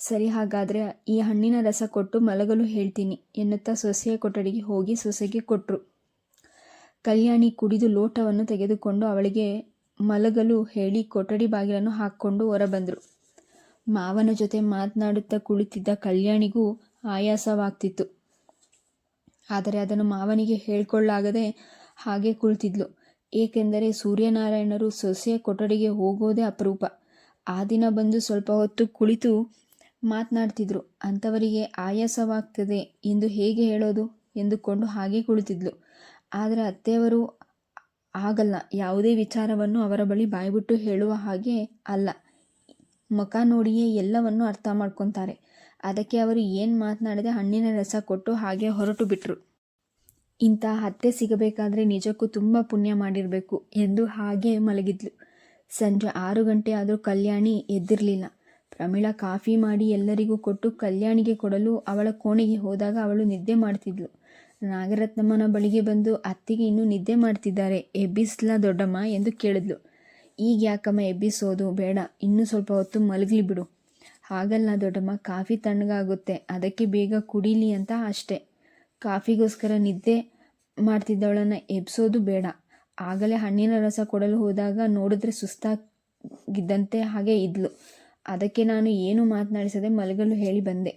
ಸರಿ, ಹಾಗಾದರೆ ಈ ಹಣ್ಣಿನ ರಸ ಕೊಟ್ಟು ಮಲಗಲು ಹೇಳ್ತೀನಿ ಎನ್ನುತ್ತಾ ಸೊಸೆಯ ಕೊಠಡಿಗೆ ಹೋಗಿ ಸೊಸೆಗೆ ಕೊಟ್ಟರು ಕಲ್ಯಾಣಿ ಕುಡಿದು ಲೋಟವನ್ನು ತೆಗೆದುಕೊಂಡು ಅವಳಿಗೆ ಮಲಗಲು ಹೇಳಿ ಕೊಠಡಿ ಬಾಗಿಲನ್ನು ಹಾಕ್ಕೊಂಡು ಹೊರಬಂದರು. ಮಾವನ ಜೊತೆ ಮಾತನಾಡುತ್ತಾ ಕುಳಿತಿದ್ದ ಕಲ್ಯಾಣಿಗೂ ಆಯಾಸವಾಗ್ತಿತ್ತು. ಆದರೆ ಅದನ್ನು ಮಾವನಿಗೆ ಹೇಳ್ಕೊಳ್ಳಾಗದೆ ಹಾಗೆ ಕುಳಿತಿದ್ಲು. ಏಕೆಂದರೆ ಸೂರ್ಯನಾರಾಯಣರು ಸೊಸೆಯ ಕೊಠಡಿಗೆ ಹೋಗೋದೇ ಅಪರೂಪ. ಆ ದಿನ ಬಂದು ಸ್ವಲ್ಪ ಹೊತ್ತು ಕುಳಿತು ಮಾತನಾಡ್ತಿದ್ರು. ಅಂಥವರಿಗೆ ಆಯಾಸವಾಗ್ತದೆ ಎಂದು ಹೇಗೆ ಹೇಳೋದು ಎಂದುಕೊಂಡು ಹಾಗೆ ಕುಳಿತಿದ್ಲು. ಆದರೆ ಅತ್ತೆಯವರು ಆಗಲ್ಲ. ಯಾವುದೇ ವಿಚಾರವನ್ನು ಅವರ ಬಳಿ ಬಾಯ್ಬಿಟ್ಟು ಹೇಳುವ ಹಾಗೆ ಅಲ್ಲ. ಮುಖ ನೋಡಿಯೇ ಎಲ್ಲವನ್ನು ಅರ್ಥ ಮಾಡ್ಕೊತಾರೆ. ಅದಕ್ಕೆ ಅವರು ಏನು ಮಾತನಾಡದೆ ಹಣ್ಣಿನ ರಸ ಕೊಟ್ಟು ಹಾಗೆ ಹೊರಟು ಬಿಟ್ರು. ಇಂಥ ಅತ್ತೆ ಸಿಗಬೇಕಾದ್ರೆ ನಿಜಕ್ಕೂ ತುಂಬ ಪುಣ್ಯ ಮಾಡಿರಬೇಕು ಎಂದು ಹಾಗೆ ಮಲಗಿದ್ಲು. ಸಂಜೆ ಆರು ಗಂಟೆ ಆದರೂ ಕಲ್ಯಾಣಿ ಎದ್ದಿರಲಿಲ್ಲ. ಪ್ರಮೀಳಾ ಕಾಫಿ ಮಾಡಿ ಎಲ್ಲರಿಗೂ ಕೊಟ್ಟು ಕಲ್ಯಾಣಿಗೆ ಕೊಡಲು ಅವಳ ಕೋಣೆಗೆ ಹೋದಾಗ ಅವಳು ನಿದ್ದೆ ಮಾಡ್ತಿದ್ಲು. ನಾಗರತ್ನಮ್ಮನ ಬಳಿಗೆ ಬಂದು ಅತ್ತಿಗೆ ಇನ್ನೂ ನಿದ್ದೆ ಮಾಡ್ತಿದ್ದಾರೆ, ಎಬ್ಬಿಸ್ಲಾ ದೊಡ್ಡಮ್ಮ ಎಂದು ಕೇಳಿದ್ಲು. ಈಗ ಯಾಕಮ್ಮ ಎಬ್ಬಿಸೋದು ಬೇಡ. ಇನ್ನೂ ಸ್ವಲ್ಪ ಹೊತ್ತು ಮಲಗಲಿ ಬಿಡು. ಹಾಗಲ್ಲ ದೊಡ್ಡಮ್ಮ, ಕಾಫಿ ತಣ್ಣಗಾಗುತ್ತೆ. ಅದಕ್ಕೆ ಬೇಗ ಕುಡೀಲಿ ಅಂತ ಅಷ್ಟೆ. ಕಾಫಿಗೋಸ್ಕರ ನಿದ್ದೆ ಮಾಡ್ತಿದ್ದವಳನ್ನು ಎಬ್ಸೋದು ಬೇಡ. ಆಗಲೇ ಹಣ್ಣಿನ ರಸ ಕೊಡಲು ಹೋದಾಗ ನೋಡಿದ್ರೆ ಸುಸ್ತಾಗಿದ್ದಂತೆ ಹಾಗೆ ಇದ್ಲು. ಅದಕ್ಕೆ ನಾನು ಏನು ಮಾತನಾಡಿಸದೆ ಮಲಗಲು ಹೇಳಿ ಬಂದೆ.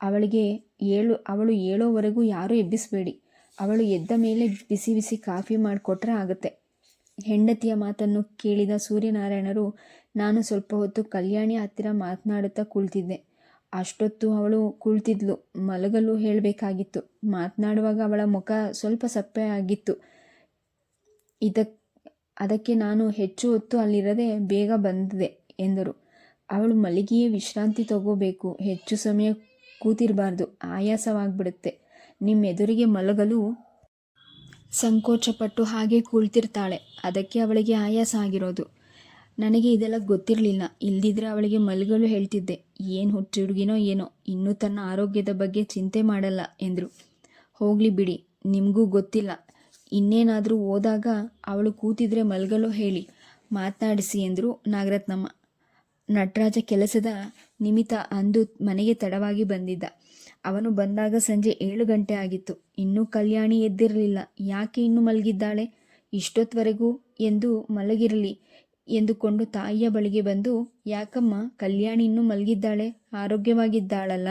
ಅವಳಿಗೆ ಏಳು, ಅವಳು ಏಳೋವರೆಗೂ ಯಾರೂ ಎಬ್ಬಿಸಬೇಡಿ. ಅವಳು ಎದ್ದ ಮೇಲೆ ಬಿಸಿ ಬಿಸಿ ಕಾಫಿ ಮಾಡಿಕೊಟ್ರೆ ಆಗುತ್ತೆ. ಹೆಂಡತಿಯ ಮಾತನ್ನು ಕೇಳಿದ ಸೂರ್ಯನಾರಾಯಣರು, ನಾನು ಸ್ವಲ್ಪ ಹೊತ್ತು ಕಲ್ಯಾಣಿ ಹತ್ತಿರ ಮಾತನಾಡುತ್ತಾ ಕುಳಿತಿದ್ದೆ. ಅಷ್ಟೊತ್ತು ಅವಳು ಕುಳಿತಿದ್ಲು. ಮಲಗಲು ಹೇಳಬೇಕಾಗಿತ್ತು. ಮಾತನಾಡುವಾಗ ಅವಳ ಮುಖ ಸ್ವಲ್ಪ ಸಪ್ಪೆ ಆಗಿತ್ತು. ಇದಕ್ಕೆ ಅದಕ್ಕೆ ನಾನು ಹೆಚ್ಚು ಹೊತ್ತು ಅಲ್ಲಿರದೆ ಬೇಗ ಬಂದಿದೆ ಎಂದರು. ಅವಳು ಮಲಗಿಯೇ ವಿಶ್ರಾಂತಿ ತಗೋಬೇಕು. ಹೆಚ್ಚು ಸಮಯ ಕೂತಿರಬಾರ್ದು. ಆಯಾಸವಾಗ್ಬಿಡುತ್ತೆ. ನಿಮ್ಮೆದುರಿಗೆ ಮಲಗಲು ಸಂಕೋಚಪಟ್ಟು ಹಾಗೆ ಕುಳಿತಿರ್ತಾಳೆ. ಅದಕ್ಕೆ ಅವಳಿಗೆ ಆಯಾಸ ಆಗಿರೋದು. ನನಗೆ ಇದೆಲ್ಲ ಗೊತ್ತಿರಲಿಲ್ಲ. ಇಲ್ದಿದ್ರೆ ಅವಳಿಗೆ ಮಲ್ಗಲು ಹೇಳ್ತಿದ್ದೆ. ಏನು ಹುಚ್ಚು ಹುಡುಗಿನೋ ಏನೋ, ಇನ್ನೂ ತನ್ನ ಆರೋಗ್ಯದ ಬಗ್ಗೆ ಚಿಂತೆ ಮಾಡಲ್ಲ ಎಂದರು. ಹೋಗಲಿ ಬಿಡಿ, ನಿಮಗೂ ಗೊತ್ತಿಲ್ಲ. ಇನ್ನೇನಾದರೂ ಹೋದಾಗ ಅವಳು ಕೂತಿದ್ರೆ ಮಲ್ಗಲು ಹೇಳಿ, ಮಾತನಾಡಿಸಿ ಎಂದರು ನಾಗರತ್ನಮ್ಮ. ನಟರಾಜ ಕೆಲಸದ ನಿಮಿತ್ತ ಅಂದು ಮನೆಗೆ ತಡವಾಗಿ ಬಂದಿದ್ದ. ಅವನು ಬಂದಾಗ ಸಂಜೆ ಏಳು ಗಂಟೆ ಆಗಿತ್ತು. ಇನ್ನೂ ಕಲ್ಯಾಣಿ ಎದ್ದಿರಲಿಲ್ಲ. ಯಾಕೆ ಇನ್ನೂ ಮಲಗಿದ್ದಾಳೆ? ಇಷ್ಟೊತ್ತವರೆಗೂ ಎಂದು ಮಲಗಿರಲಿ ಎಂದುಕೊಂಡು ತಾಯಿಯ ಬಳಿಗೆ ಬಂದು, ಯಾಕಮ್ಮ, ಕಲ್ಯಾಣಿ ಇನ್ನೂ ಮಲಗಿದ್ದಾಳೆ? ಆರೋಗ್ಯವಾಗಿದ್ದಾಳಲ್ಲ?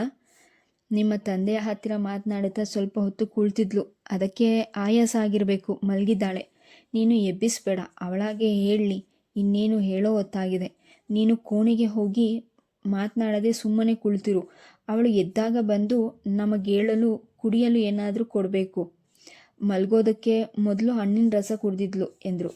ನಿಮ್ಮ ತಂದೆಯ ಹತ್ತಿರ ಮಾತನಾಡುತ್ತಾ ಸ್ವಲ್ಪ ಹೊತ್ತು ಕುಳಿತಿದ್ಲು. ಅದಕ್ಕೆ ಆಯಾಸ ಆಗಿರಬೇಕು. ಮಲಗಿದ್ದಾಳೆ. ನೀನು ಎಬ್ಬಿಸಬೇಡ. ಅವಳಾಗೆ ಹೇಳಲಿ. ಇನ್ನೇನು ಹೇಳೋ ಹೊತ್ತಾಗಿದೆ. ನೀನು ಕೋಣೆಗೆ ಹೋಗಿ ಮಾತನಾಡದೆ ಸುಮ್ಮನೆ ಕುಳಿತಿರು. ಅವಳು ಎದ್ದಾಗ ಬಂದು ನಮಗೇಳಲು ಕುಡಿಯಲು ಏನಾದರೂ ಕೊಡಬೇಕು. ಮಲ್ಗೋದಕ್ಕೆ ಮೊದಲು ಹಣ್ಣಿನ ರಸ ಕುಡಿದಿದ್ಲು ಎಂದರು.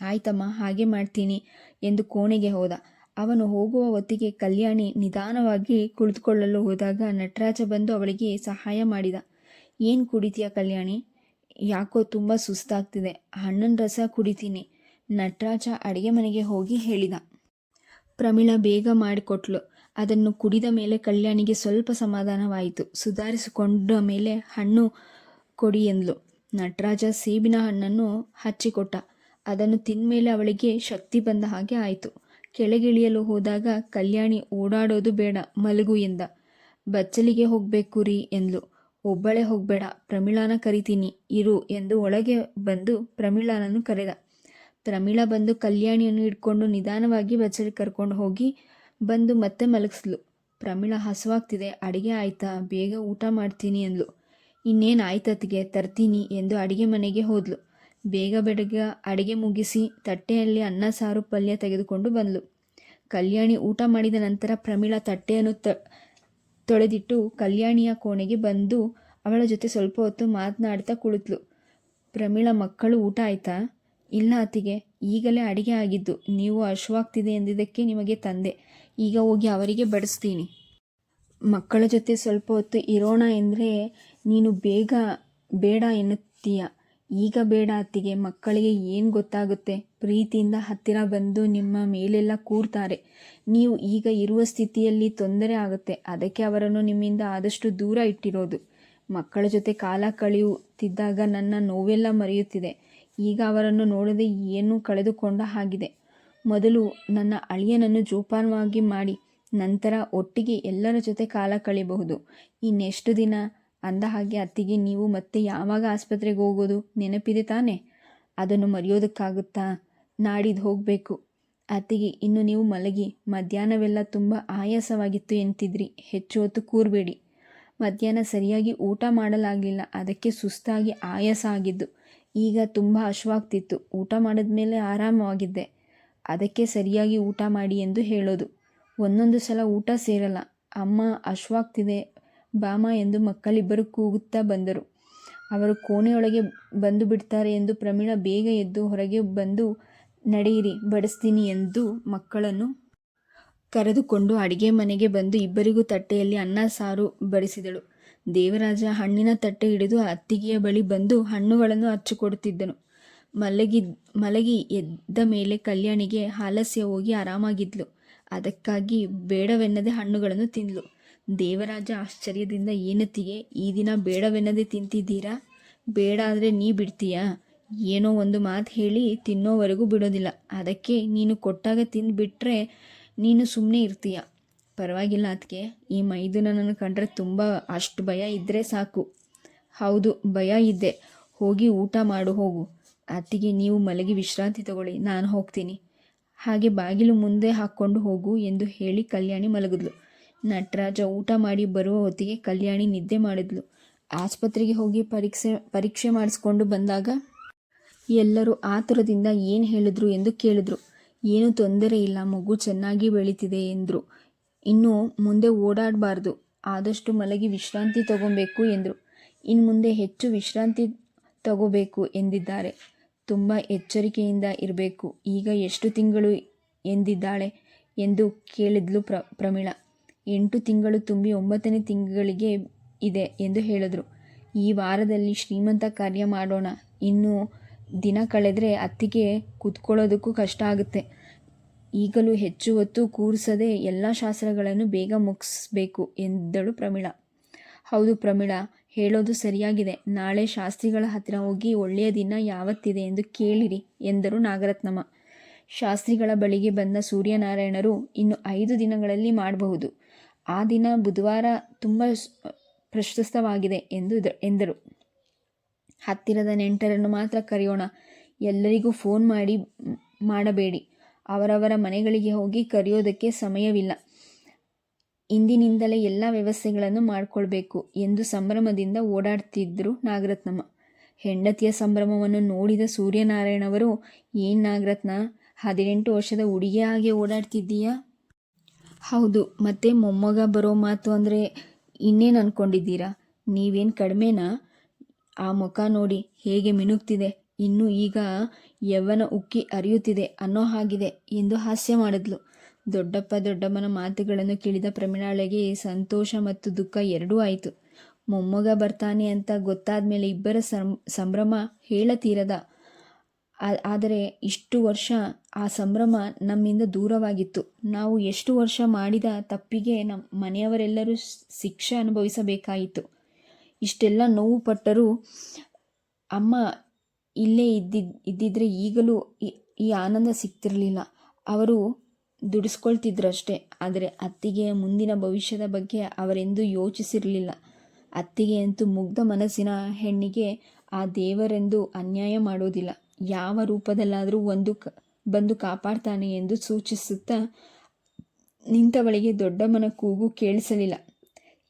ಆಯ್ತಮ್ಮ, ಹಾಗೆ ಮಾಡ್ತೀನಿ ಎಂದು ಕೋಣೆಗೆ ಹೋದ. ಅವನು ಹೋಗುವ ಹೊತ್ತಿಗೆ ಕಲ್ಯಾಣಿ ನಿಧಾನವಾಗಿ ಕುಳಿತುಕೊಳ್ಳಲು ಹೋದಾಗ ನಟರಾಜ ಬಂದು ಅವಳಿಗೆ ಸಹಾಯ ಮಾಡಿದ. ಏನು ಕುಡಿತೀಯ ಕಲ್ಯಾಣಿ? ಯಾಕೋ ತುಂಬ ಸುಸ್ತಾಗ್ತಿದೆ. ಹಣ್ಣಿನ ರಸ ಕುಡಿತೀನಿ. ನಟರಾಜ ಅಡುಗೆ ಮನೆಗೆ ಹೋಗಿ ಹೇಳಿದ. ಪ್ರಮೀಳ ಬೇಗ ಮಾಡಿಕೊಟ್ಲು. ಅದನ್ನು ಕುಡಿದ ಮೇಲೆ ಕಲ್ಯಾಣಿಗೆ ಸ್ವಲ್ಪ ಸಮಾಧಾನವಾಯಿತು. ಸುಧಾರಿಸಿಕೊಂಡ ಮೇಲೆ ಹಣ್ಣು ಕೊಡಿ ಎಂದ್ಲು. ನಟರಾಜ ಸೇಬಿನ ಹಣ್ಣನ್ನು ಹಚ್ಚಿಕೊಟ್ಟ. ಅದನ್ನು ತಿಂದಮೇಲೆ ಅವಳಿಗೆ ಶಕ್ತಿ ಬಂದ ಹಾಗೆ ಆಯಿತು. ಕೆಳಗಿಳಿಯಲು ಹೋದಾಗ ಕಲ್ಯಾಣಿ ಓಡಾಡೋದು ಬೇಡ, ಮಲಗು ಎಂದ. ಬಚ್ಚಲಿಗೆ ಹೋಗಬೇಕು ರೀ ಎಂದ್ಲು. ಒಬ್ಬಳೇ ಹೋಗಬೇಡ, ಪ್ರಮೀಳಾನ ಕರಿತೀನಿ, ಇರು ಎಂದು ಒಳಗೆ ಬಂದು ಪ್ರಮೀಳಾನನ್ನು ಕರೆದ. ಪ್ರಮೀಳಾ ಬಂದು ಕಲ್ಯಾಣಿಯನ್ನು ಇಟ್ಕೊಂಡು ನಿಧಾನವಾಗಿ ಬಚ್ಚಲಿಗೆ ಕರ್ಕೊಂಡು ಹೋಗಿ ಬಂದು ಮತ್ತೆ ಮಲಗಿಸ್ಲು. ಪ್ರಮೀಳಾ ಹಸುವಾಗ್ತಿದೆ. ಅಡಿಗೆ ಆಯ್ತಾ? ಬೇಗ ಊಟ ಮಾಡ್ತೀನಿ ಎಂದ್ಲು ಇನ್ನೇನು ಆಯ್ತತ್ತಿಗೆ ತರ್ತೀನಿ ಎಂದು ಅಡಿಗೆ ಮನೆಗೆ ಹೋದ್ಲು. ಬೇಗ ಬೇಡಗ ಅಡಿಗೆ ಮುಗಿಸಿ ತಟ್ಟೆಯಲ್ಲಿ ಅನ್ನ, ಸಾರು, ಪಲ್ಯ ತೆಗೆದುಕೊಂಡು ಬಂದ್ಲು. ಕಲ್ಯಾಣಿ ಊಟ ಮಾಡಿದ ನಂತರ ಪ್ರಮೀಳಾ ತಟ್ಟೆಯನ್ನು ತ, ತೊಳೆದಿಟ್ಟು ಕಲ್ಯಾಣಿಯ ಕೋಣೆಗೆ ಬಂದು ಅವಳ ಜೊತೆ ಸ್ವಲ್ಪ ಹೊತ್ತು ಮಾತನಾಡ್ತಾ ಕುಳಿತಳು ಪ್ರಮೀಳಾ, ಮಕ್ಕಳು ಊಟ ಆಯ್ತಾ? ಇಲ್ಲ ಅತ್ತಿಗೆ. ಈಗಲೇ ಅಡಿಗೆ ಆಗಿದ್ದು ನೀವು ಹಶುವಾಗ್ತಿದೆ ಎಂದಿದ್ದಕ್ಕೆ ನಿಮಗೆ ತಂದೆ. ಈಗ ಹೋಗಿ ಅವರಿಗೆ ಬಡಿಸ್ತೀನಿ. ಮಕ್ಕಳ ಜೊತೆ ಸ್ವಲ್ಪ ಹೊತ್ತು ಇರೋಣ ಎಂದರೆ ನೀನು ಬೇಗ ಬೇಡ ಎನ್ನುತ್ತೀಯ. ಈಗ ಬೇಡ ಅತ್ತಿಗೆ, ಮಕ್ಕಳಿಗೆ ಏನು ಗೊತ್ತಾಗುತ್ತೆ? ಪ್ರೀತಿಯಿಂದ ಹತ್ತಿರ ಬಂದು ನಿಮ್ಮ ಮೇಲೆಲ್ಲ ಕೂರ್ತಾರೆ. ನೀವು ಈಗ ಇರುವ ಸ್ಥಿತಿಯಲ್ಲಿ ತೊಂದರೆ ಆಗುತ್ತೆ. ಅದಕ್ಕೆ ಅವರನ್ನು ನಿಮ್ಮಿಂದ ಆದಷ್ಟು ದೂರ ಇಟ್ಟಿರೋದು. ಮಕ್ಕಳ ಜೊತೆ ಕಾಲ ಕಳೆಯುತ್ತಿದ್ದಾಗ ನನ್ನ ನೋವೆಲ್ಲ ಮರೆಯುತ್ತಿದೆ. ಈಗ ಅವರನ್ನು ನೋಡದೆ ಏನೂ ಕಳೆದುಕೊಂಡ ಹಾಗಿದೆ. ಮೊದಲು ನನ್ನ ಅಳಿಯನನ್ನು ಜೋಪಾನವಾಗಿ ಮಾಡಿ, ನಂತರ ಒಟ್ಟಿಗೆ ಎಲ್ಲರ ಜೊತೆ ಕಾಲ ಕಳೆಯಬಹುದು. ಇನ್ನೆಷ್ಟು ದಿನ? ಅಂದ ಹಾಗೆ ಅತ್ತಿಗೆ, ನೀವು ಮತ್ತೆ ಯಾವಾಗ ಆಸ್ಪತ್ರೆಗೆ ಹೋಗೋದು? ನೆನಪಿದೆ ತಾನೇ? ಅದನ್ನು ಮರೆಯೋದಕ್ಕಾಗುತ್ತಾ? ನಾಡಿದ್ದು ಹೋಗಬೇಕು. ಅತ್ತಿಗೆ, ಇನ್ನು ನೀವು ಮಲಗಿ. ಮಧ್ಯಾಹ್ನವೆಲ್ಲ ತುಂಬ ಆಯಾಸವಾಗಿತ್ತು ಎಂತಿದ್ರಿ. ಹೆಚ್ಚು ಹೊತ್ತು ಕೂರಬೇಡಿ. ಮಧ್ಯಾಹ್ನ ಸರಿಯಾಗಿ ಊಟ ಮಾಡಲಾಗಲಿಲ್ಲ. ಅದಕ್ಕೆ ಸುಸ್ತಾಗಿ ಆಯಾಸ ಆಗಿದ್ದು. ಈಗ ತುಂಬ ಹಶ್ವಾಗ್ತಿತ್ತು. ಊಟ ಮಾಡಿದ ಮೇಲೆ ಆರಾಮವಾಗಿದ್ದೆ. ಅದಕ್ಕೆ ಸರಿಯಾಗಿ ಊಟ ಮಾಡಿ ಎಂದು ಹೇಳೋದು. ಒಂದೊಂದು ಸಲ ಊಟ ಸೇರಲ್ಲ. ಅಮ್ಮ ಅಶ್ವಾಗ್ತಿದೆ. ಬಾಮ ಎಂದು ಮಕ್ಕಳಿಬ್ಬರು ಕೂಗುತ್ತಾ ಬಂದರು. ಅವರು ಕೋಣೆಯೊಳಗೆ ಬಂದು ಬಿಡ್ತಾರೆ ಎಂದು ಪ್ರಮೀಳಾ ಬೇಗ ಎದ್ದು ಹೊರಗೆ ಬಂದು, ನಡೆಯಿರಿ, ಬಡಿಸ್ತೀನಿ ಎಂದು ಮಕ್ಕಳನ್ನು ಕರೆದುಕೊಂಡು ಅಡಿಗೆ ಮನೆಗೆ ಬಂದು ಇಬ್ಬರಿಗೂ ತಟ್ಟೆಯಲ್ಲಿ ಅನ್ನ, ಸಾರು ಬಡಿಸಿದಳು. ದೇವರಾಜ ಹಣ್ಣಿನ ತಟ್ಟೆ ಹಿಡಿದು ಅತ್ತಿಗೆಯ ಬಳಿ ಬಂದು ಹಣ್ಣುಗಳನ್ನು ಹಚ್ಚಿಕೊಡುತ್ತಿದ್ದನು ಮಲಗಿ ಮಲಗಿ ಎದ್ದ ಮೇಲೆ ಕಲ್ಯಾಣಿಗೆ ಆಲಸ್ಯ ಹೋಗಿ ಆರಾಮಾಗಿದ್ಲು. ಅದಕ್ಕಾಗಿ ಬೇಡವೆನ್ನದೆ ಹಣ್ಣುಗಳನ್ನು ತಿಂದ್ಲು. ದೇವರಾಜ ಆಶ್ಚರ್ಯದಿಂದ, ಏನತ್ತಿಗೆ, ಈ ದಿನ ಬೇಡವೆನ್ನದೆ ತಿಂತಿದ್ದೀರಾ? ಬೇಡ ಆದರೆ ನೀ ಬಿಡ್ತೀಯಾ? ಏನೋ ಒಂದು ಮಾತು ಹೇಳಿ ತಿನ್ನೋವರೆಗೂ ಬಿಡೋದಿಲ್ಲ. ಅದಕ್ಕೆ ನೀನು ಕೊಟ್ಟಾಗ ತಿಂದುಬಿಟ್ರೆ ನೀನು ಸುಮ್ಮನೆ ಇರ್ತೀಯ? ಪರವಾಗಿಲ್ಲ ಅದಕ್ಕೆ ಈ ಮೈದುನನನ್ನು ಕಂಡ್ರೆ ತುಂಬ ಅಷ್ಟು ಭಯ ಇದ್ದರೆ ಸಾಕು. ಹೌದು, ಭಯ ಇದ್ದೆ ಹೋಗಿ ಊಟ ಮಾಡು, ಹೋಗು. ಅತ್ತಿಗೆ ನೀವು ಮಲಗಿ ವಿಶ್ರಾಂತಿ ತಗೊಳ್ಳಿ, ನಾನು ಹೋಗ್ತೀನಿ. ಹಾಗೆ ಬಾಗಿಲು ಮುಂದೆ ಹಾಕ್ಕೊಂಡು ಹೋಗು ಎಂದು ಹೇಳಿ ಕಲ್ಯಾಣಿ ಮಲಗಿದ್ಲು. ನಟರಾಜ ಊಟ ಮಾಡಿ ಬರುವ ಹೊತ್ತಿಗೆ ಕಲ್ಯಾಣಿ ನಿದ್ದೆ ಮಾಡಿದ್ಲು. ಆಸ್ಪತ್ರೆಗೆ ಹೋಗಿ ಪರೀಕ್ಷೆ ಪರೀಕ್ಷೆ ಮಾಡಿಸ್ಕೊಂಡು ಬಂದಾಗ ಎಲ್ಲರೂ ಆತುರದಿಂದ ಏನು ಹೇಳಿದ್ರು ಎಂದು ಕೇಳಿದ್ರು. ಏನೂ ತೊಂದರೆ ಇಲ್ಲ, ಮಗು ಚೆನ್ನಾಗಿ ಬೆಳೀತಿದೆ ಎಂದರು. ಇನ್ನು ಮುಂದೆ ಓಡಾಡಬಾರ್ದು, ಆದಷ್ಟು ಮಲಗಿ ವಿಶ್ರಾಂತಿ ತಗೊಬೇಕು ಎಂದರು. ಇನ್ನು ಮುಂದೆ ಹೆಚ್ಚು ವಿಶ್ರಾಂತಿ ತಗೋಬೇಕು ಎಂದಿದ್ದಾರೆ. ತುಂಬ ಎಚ್ಚರಿಕೆಯಿಂದ ಇರಬೇಕು. ಈಗ ಎಷ್ಟು ತಿಂಗಳು ಎಂದಿದ್ದಾಳೆ ಎಂದು ಕೇಳಿದ್ಲು ಪ್ರ, ಪ್ರಮೀಳಾ. ಎಂಟು ತಿಂಗಳು ತುಂಬಿ ಒಂಬತ್ತನೇ ತಿಂಗಳಿಗೆ ಇದೆ ಎಂದು ಹೇಳಿದ್ರು. ಈ ವಾರದಲ್ಲಿ ಶ್ರೀಮಂತ ಕಾರ್ಯ ಮಾಡೋಣ. ಇನ್ನು ದಿನ ಕಳೆದರೆ ಅತ್ತಿಗೆ ಕೂತ್ಕೊಳ್ಳೋದಕ್ಕೂ ಕಷ್ಟ ಆಗುತ್ತೆ. ಈಗಲೂ ಹೆಚ್ಚು ಹೊತ್ತು ಕೂರಿಸದೆ ಎಲ್ಲ ಶಾಸ್ತ್ರಗಳನ್ನು ಬೇಗ ಮುಗಿಸ್ಬೇಕು ಎಂದಳು ಪ್ರಮೀಳಾ. ಹೌದು ಪ್ರಮೀಳಾ ಹೇಳೋದು ಸರಿಯಾಗಿದೆ. ನಾಳೆ ಶಾಸ್ತ್ರಿಗಳ ಹತ್ತಿರ ಹೋಗಿ ಒಳ್ಳೆಯ ದಿನ ಯಾವತ್ತಿದೆ ಎಂದು ಕೇಳಿರಿ, ಎಂದರು ನಾಗರತ್ನಮ್ಮ. ಶಾಸ್ತ್ರಿಗಳ ಬಳಿಗೆ ಬಂದ ಸೂರ್ಯನಾರಾಯಣರು ಇನ್ನು ಐದು ದಿನಗಳಲ್ಲಿ ಮಾಡಬಹುದು. ಆ ದಿನ ಬುಧವಾರ ತುಂಬ ಪ್ರಶಸ್ತವಾಗಿದೆ ಎಂದು ಎಂದರು. ಹತ್ತಿರದ ನೆಂಟರನ್ನು ಮಾತ್ರ ಕರೆಯೋಣ. ಎಲ್ಲರಿಗೂ ಫೋನ್ ಮಾಡಿ ಮಾಡಬೇಡಿ. ಅವರವರ ಮನೆಗಳಿಗೆ ಹೋಗಿ ಕರೆಯೋದಕ್ಕೆ ಸಮಯವಿಲ್ಲ. ಇಂದಿನಿಂದಲೇ ಎಲ್ಲ ವ್ಯವಸ್ಥೆಗಳನ್ನು ಮಾಡಿಕೊಳ್ಬೇಕು ಎಂದು ಸಂಭ್ರಮದಿಂದ ಓಡಾಡ್ತಿದ್ರು ನಾಗರತ್ನಮ್ಮ. ಹೆಂಡತಿಯ ಸಂಭ್ರಮವನ್ನು ನೋಡಿದ ಸೂರ್ಯನಾರಾಯಣವರು ಏನು ನಾಗರತ್ನ, ಹದಿನೆಂಟು ವರ್ಷದ ಹುಡುಗಿ ಹಾಗೆ ಓಡಾಡ್ತಿದ್ದೀಯಾ? ಹೌದು, ಮತ್ತೆ ಮೊಮ್ಮಗ ಬರೋ ಮಾತು ಅಂದರೆ ಇನ್ನೇನು ಅಂದ್ಕೊಂಡಿದ್ದೀರಾ ನೀವೇನು ಕಡಿಮೆನಾ? ಆ ಮುಖ ನೋಡಿ ಹೇಗೆ ಮಿನುಕ್ತಿದೆ ಇನ್ನು ಈಗ ಯವ್ವನ ಉಕ್ಕಿ ಅರಿಯುತ್ತಿದೆ ಅನ್ನೋ ಹಾಗಿದೆ ಎಂದು ಹಾಸ್ಯ ಮಾಡಿದ್ಲು. ದೊಡ್ಡಪ್ಪ ದೊಡ್ಡಮ್ಮನ ಮಾತುಗಳನ್ನು ಕೇಳಿದ ಪ್ರಮೀಳಾಳಿಗೆ ಸಂತೋಷ ಮತ್ತು ದುಃಖ ಎರಡೂ ಆಯಿತು. ಮೊಮ್ಮಗ ಬರ್ತಾನೆ ಅಂತ ಗೊತ್ತಾದ ಮೇಲೆ ಇಬ್ಬರ ಸಂಭ್ರಮ ಹೇಳತೀರದ. ಆದರೆ ಇಷ್ಟು ವರ್ಷ ಆ ಸಂಭ್ರಮ ನಮ್ಮಿಂದ ದೂರವಾಗಿತ್ತು. ನಾವು ಎಷ್ಟು ವರ್ಷ ಮಾಡಿದ ತಪ್ಪಿಗೆ ನಮ್ಮ ಮನೆಯವರೆಲ್ಲರೂ ಶಿಕ್ಷೆ ಅನುಭವಿಸಬೇಕಾಯಿತು. ಇಷ್ಟೆಲ್ಲ ನೋವು ಪಟ್ಟರೂ ಅಮ್ಮ ಇಲ್ಲೇ ಇದ್ದಿದ್ದ ಇದ್ದಿದ್ರೆ ಈಗಲೂ ಈ- ಈ ಆನಂದ ಸಿಗ್ತಿರಲಿಲ್ಲ. ಅವರು ದುಡಿಸ್ಕೊಳ್ತಿದ್ರಷ್ಟೇ. ಆದರೆ ಅತ್ತಿಗೆಯ ಮುಂದಿನ ಭವಿಷ್ಯದ ಬಗ್ಗೆ ಅವರೆಂದೂ ಯೋಚಿಸಿರಲಿಲ್ಲ. ಅತ್ತಿಗೆಯಂತೂ ಮುಗ್ಧ ಮನಸ್ಸಿನ ಹೆಣ್ಣಿಗೆ ಆ ದೇವರೆಂದು ಅನ್ಯಾಯ ಮಾಡೋದಿಲ್ಲ. ಯಾವ ರೂಪದಲ್ಲಾದರೂ ಒಂದು ಕ, ಬಂದು ಕಾಪಾಡ್ತಾನೆ ಎಂದು ಸೂಚಿಸುತ್ತಾ ನಿಂತವಳಿಗೆ ದೊಡ್ಡಮ್ಮನ ಕೂಗು ಕೇಳಿಸಲಿಲ್ಲ.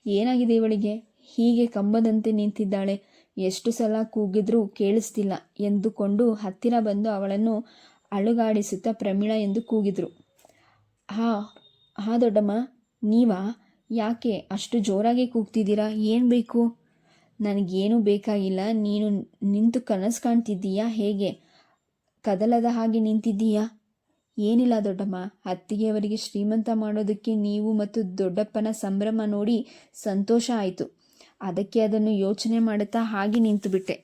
ಏನಾಗಿದೆ ಇವಳಿಗೆ? ಹೀಗೆ ಕಂಬದಂತೆ ನಿಂತಿದ್ದಾಳೆ. ಎಷ್ಟು ಸಲ ಕೂಗಿದ್ರೂ ಕೇಳಿಸ್ತಿಲ್ಲ ಎಂದುಕೊಂಡು ಹತ್ತಿರ ಬಂದು ಅವಳನ್ನು ಅಳುಗಾಡಿಸುತ್ತಾ ಪ್ರಮೀಳ ಎಂದು ಕೂಗಿದ್ರು. ಹಾ ಹಾ ದೊಡ್ಡಮ್ಮ. ನೀವಾ? ಯಾಕೆ? ಅಷ್ಟು ಜೋರಾಗಿ ಕೂಗ್ತಿದ್ದೀರಾ? ಏನು ಬೇಕು? ನನಗೇನು ಬೇಕಾಗಿಲ್ಲ. ನೀನು ನಿಂತು ಕನಸು ಕಾಣ್ತಿದ್ದೀಯಾ? ಹೇಗೆ? ಕದಲದ ಹಾಗೆ ನಿಂತಿದ್ದೀಯಾ? ಏನಿಲ್ಲ ದೊಡ್ಡಮ್ಮ. ಅತ್ತಿಗೆಯವರಿಗೆ ಶ್ರೀಮಂತ ಮಾಡೋದಕ್ಕೆ ನೀವು ಮತ್ತು ದೊಡ್ಡಪ್ಪನ ಸಂಭ್ರಮ ನೋಡಿ ಸಂತೋಷ ಆಯಿತು. ಅದಕ್ಕೆ ಅದನ್ನು ಯೋಚನೆ ಮಾಡುತ್ತಾ ಹಾಗೆ ನಿಂತುಬಿಟ್ಟೆ.